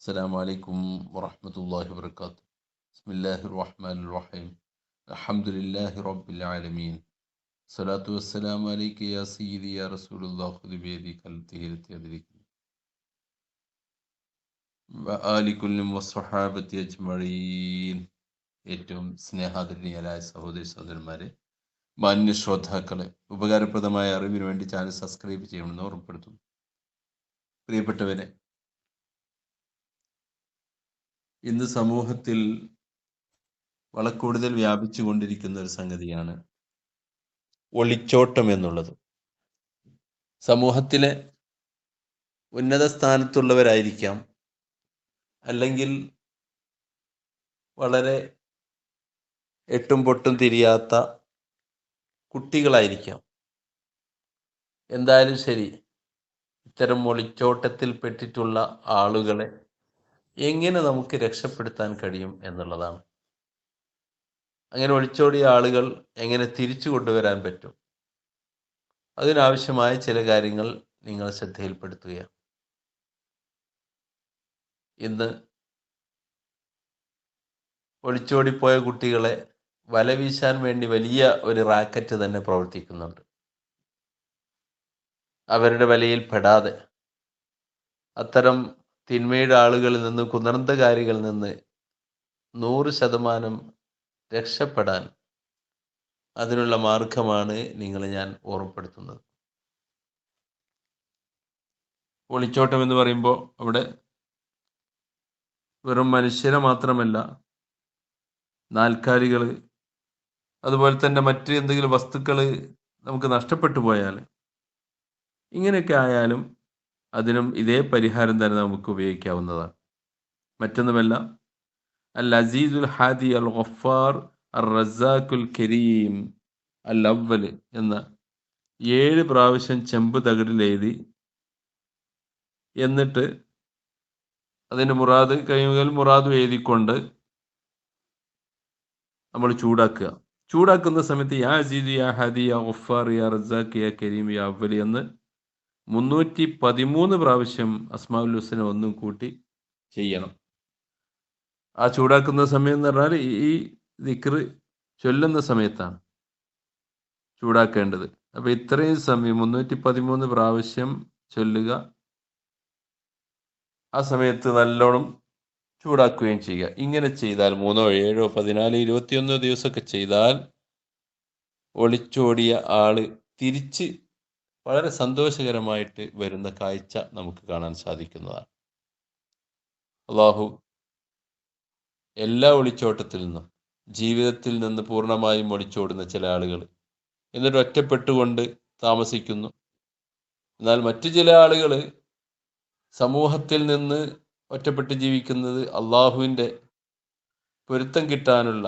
السلام عليكم ورحمة الله وبركاته بسم الله الرحمن الرحيم الحمد لله رب العالمين الصلاة والسلام عليك يا سيدي يا رسول الله خذ بيدي كالتهيرة يدرك وآل كل وصحابة أجمعين ഏറ്റവും സ്നേഹാദരണീയരായ സഹോദരി സഹോദരന്മാരെ മാന്യ ശ്രോതാക്കളെ ഉപകാരപ്രദമായ അറിവിന് വേണ്ടി ചാനൽ സബ്സ്ക്രൈബ് ചെയ്യണമെന്ന് ഓർമ്മപ്പെടുത്തുന്നു പ്രിയപ്പെട്ടവരെ ഇന്ന് സമൂഹത്തിൽ വളരെ കൂടുതൽ വ്യാപിച്ചു കൊണ്ടിരിക്കുന്ന ഒരു സംഗതിയാണ് ഒളിച്ചോട്ടം എന്നുള്ളത്. സമൂഹത്തിലെ ഉന്നത സ്ഥാനത്തുള്ളവരായിരിക്കാം അല്ലെങ്കിൽ വളരെ എട്ടും പൊട്ടും തിരിയാത്ത കുട്ടികളായിരിക്കാം. എന്തായാലും ശരി ഇത്തരം ഒളിച്ചോട്ടത്തിൽ പെട്ടിട്ടുള്ള ആളുകളെ എങ്ങനെ നമുക്ക് രക്ഷപ്പെടുത്താൻ കഴിയും എന്നുള്ളതാണ്. അങ്ങനെ ഒളിച്ചോടിയ ആളുകൾ എങ്ങനെ തിരിച്ചു കൊണ്ടുവരാൻ പറ്റും? അതിനാവശ്യമായ ചില കാര്യങ്ങൾ നിങ്ങൾ ശ്രദ്ധയിൽപ്പെടുത്തുകയാണ് ഇന്ന് ഒളിച്ചോടിപ്പോയ കുട്ടികളെ വല വീശാൻ വേണ്ടി വലിയ ഒരു റാക്കറ്റ് തന്നെ പ്രവർത്തിക്കുന്നുണ്ട്. അവരുടെ വലയിൽ പെടാതെ. അത്തരം തിന്മയുടെ ആളുകളിൽ നിന്ന് കുനർന്തകാരികളിൽ നിന്ന് നൂറ് ശതമാനം രക്ഷപ്പെടാൻ അതിനുള്ള മാർഗമാണ് നിങ്ങളെ ഞാൻ ഓർമ്മപ്പെടുത്തുന്നത്. ഒളിച്ചോട്ടം എന്ന് പറയുമ്പോൾ അവിടെ വെറും മനുഷ്യരെ മാത്രമല്ല നാൽക്കാലികൾ അതുപോലെ തന്നെ മറ്റ് എന്തെങ്കിലും വസ്തുക്കൾ നമുക്ക് നഷ്ടപ്പെട്ടു പോയാൽ ഇങ്ങനെയൊക്കെ ആയാലും അതിനും ഇതേ പരിഹാരം തന്നെ നമുക്ക് ഉപയോഗിക്കാവുന്നതാണ്. മറ്റൊന്നുമല്ല അൽ അസീസുൽ ഹാദി അൽ ഗഫാർ അൽ റസാഖുൽ കരീം അൽ അവൽ എന്ന ഏഴ് പ്രാവശ്യം ചെമ്പ് തകിടിൽ എഴുതി എന്നിട്ട് അതിന് മുറാദ് കഴിയുമ്പോൾ മുറാദ് എഴുതിക്കൊണ്ട് നമ്മൾ ചൂടാക്കുക. ചൂടാക്കുന്ന സമയത്ത് യാ അസീദ് യാ ഹാദി യാ ഗഫാർ യാ റസാഖ് യാ കരീം യാ അവൽ എന്ന് മുന്നൂറ്റി പതിമൂന്ന് പ്രാവശ്യം അസ്മാവുൽ ഹുസന ഒന്നും കൂട്ടി ചെയ്യണം. ആ ചൂടാക്കുന്ന സമയം എന്ന് പറഞ്ഞാൽ ഈ ദിക്റ് ചൊല്ലുന്ന സമയത്താണ് ചൂടാക്കേണ്ടത്. അപ്പൊ ഇത്രയും സമയം മുന്നൂറ്റി പതിമൂന്ന് പ്രാവശ്യം ചൊല്ലുക ആ സമയത്ത് നല്ലോണം ചൂടാക്കുകയും ചെയ്യുക. ഇങ്ങനെ ചെയ്താൽ മൂന്നോ ഏഴോ പതിനാല് ഇരുപത്തിയൊന്നോ ദിവസമൊക്കെ ചെയ്താൽ ഒളിച്ചോടിയ ആൾ തിരിച്ച് വളരെ സന്തോഷകരമായിട്ട് വരുന്ന കാഴ്ച നമുക്ക് കാണാൻ സാധിക്കുന്നതാണ്. അള്ളാഹു എല്ലാ ഒളിച്ചോട്ടത്തിൽ നിന്നും ജീവിതത്തിൽ നിന്ന് പൂർണമായും ഒളിച്ചോടുന്ന ചില ആളുകൾ എന്നിട്ട് ഒറ്റപ്പെട്ടുകൊണ്ട് താമസിക്കുന്നു. എന്നാൽ മറ്റു ചില ആളുകൾ സമൂഹത്തിൽ നിന്ന് ഒറ്റപ്പെട്ട് ജീവിക്കുന്നത് അള്ളാഹുവിന്റെ പൊരുത്തം കിട്ടാനുള്ള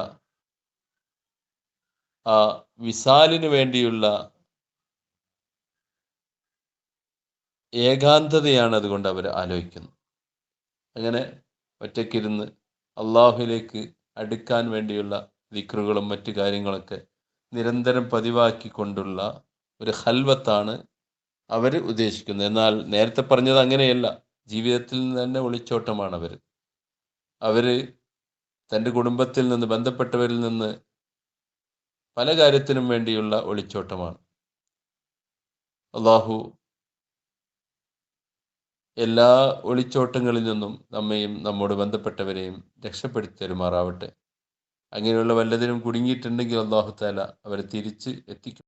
ആ വിസാലിന് വേണ്ടിയുള്ള ഏകാന്തതയാണ് അതുകൊണ്ട് അവർ ആലോചിക്കുന്നത് അങ്ങനെ ഒറ്റയ്ക്കിരുന്ന് അള്ളാഹുലേക്ക് അടുക്കാൻ വേണ്ടിയുള്ള ദിക്റുകളും മറ്റു കാര്യങ്ങളൊക്കെ നിരന്തരം പതിവാക്കിക്കൊണ്ടുള്ള ഒരു ഹൽവത്താണ് അവർ ഉദ്ദേശിക്കുന്നത്. എന്നാൽ നേരത്തെ പറഞ്ഞത് അങ്ങനെയല്ല. ജീവിതത്തിൽ നിന്ന് തന്നെ ഒളിച്ചോട്ടമാണ് അവർ അവർ തന്റെ കുടുംബത്തിൽ നിന്ന് ബന്ധപ്പെട്ടവരിൽ നിന്ന് പല കാര്യത്തിനും വേണ്ടിയുള്ള ഒളിച്ചോട്ടമാണ്. അള്ളാഹു എല്ലാ ഒളിച്ചോട്ടങ്ങളിൽ നിന്നും നമ്മയും നമ്മോട് ബന്ധപ്പെട്ടവരെയും രക്ഷപ്പെടുത്തി തരുമാറാവട്ടെ അങ്ങനെയുള്ള വല്ലതിനും കുടുങ്ങിയിട്ടുണ്ടെങ്കിൽ അള്ളാഹു താല അവരെ തിരിച്ച് എത്തിക്കും.